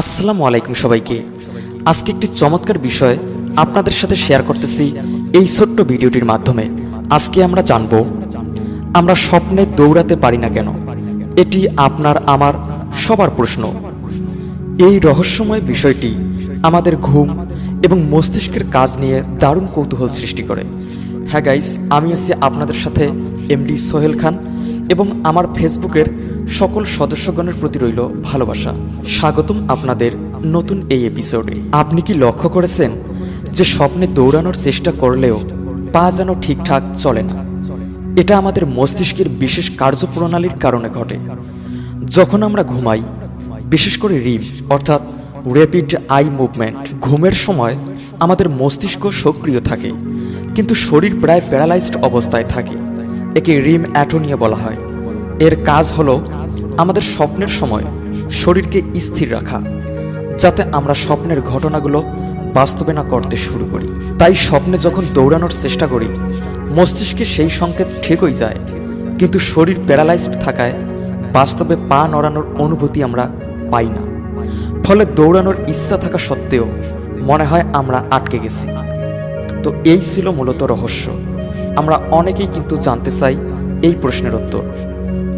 আসসালামু আলাইকুম সবাইকে। আজকে একটি চমৎকার বিষয় আপনাদের সাথে শেয়ার করতেছি এই ছোট্ট ভিডিওটির মাধ্যমে। আজকে আমরা জানব, আমরা স্বপ্নে দৌড়াতে পারি না কেন? এটি আপনার, আমার, সবার প্রশ্ন। এই রহস্যময় বিষয়টি আমাদের ঘুম এবং মস্তিষ্কের কাজ নিয়ে দারুণ কৌতূহল সৃষ্টি করে। হ্যাঁ গাইস আমি আছি আপনাদের সাথে এমডি সোহেল খান এবং আমার ফেসবুকের সকল সদস্যগণের প্রতি রইল ভালোবাসা। স্বাগতম আপনাদের নতুন এই এপিসোডে আপনি কি লক্ষ্য করেছেন যে স্বপ্নে দৌড়ানোর চেষ্টা করলেও পা যেন ঠিকঠাক চলে না? এটা আমাদের মস্তিষ্কের বিশেষ কার্যপ্রণালীর কারণে ঘটে। যখন আমরা ঘুমাই, বিশেষ করে রিম, অর্থাৎ র্যাপিড আই মুভমেন্ট ঘুমের সময় আমাদের মস্তিষ্ক সক্রিয় থাকে, কিন্তু শরীর প্রায় প্যারালাইজড অবস্থায় থাকে, একে রিম অ্যাটোনিয়া বলা হয়। এর কাজ হলো আমাদের স্বপ্নের সময় শরীরকে স্থির রাখা, যাতে আমরা স্বপ্নের ঘটনাগুলো বাস্তবে না করতে শুরু করি। তাই স্বপ্নে যখন দৌড়ানোর চেষ্টা করি, মস্তিষ্কে সেই সংকেত ঠিকই যায়, কিন্তু শরীর প্যারালাইজড থাকায় বাস্তবে পা নড়ানোর অনুভূতি আমরা পাই না। ফলে দৌড়ানোর ইচ্ছা থাকা সত্ত্বেও মনে হয় আমরা আটকে গেছি। তো এই ছিল মূলত রহস্য। আমরা অনেকেই কিন্তু জানতে চাই এই প্রশ্নের উত্তর।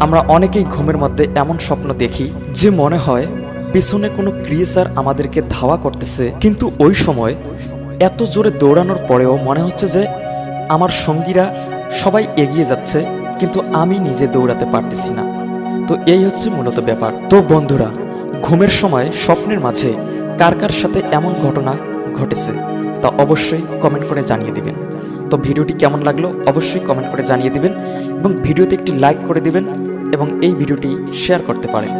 আমরা অনেকেই ঘুমের মধ্যে এমন স্বপ্ন দেখি যে মনে হয়, পেছনে কোনো ক্রিয়েচার আমাদেরকে ধাওয়া করতেছে। কিন্তু ওই সময় এত জোরে দৌড়ানোর পরেও মনে হচ্ছে যে আমার সঙ্গীরা সবাই এগিয়ে যাচ্ছে, কিন্তু আমি নিজে দৌড়াতে পারতেছি না। তো এই হচ্ছে মূলত ব্যাপার। তো বন্ধুরা, ঘুমের সময় স্বপ্নের মাঝে কার কার সাথে এমন ঘটনা ঘটেছে তা অবশ্যই কমেন্ট করে জানিয়ে দিবেন। তো ভিডিওটি কেমন লাগল অবশ্যই কমেন্ট করে জানিয়ে দিবেন এবং ভিডিওতে একটি লাইক করে দিবেন এবং এই ভিডিওটি শেয়ার করতে পারেন।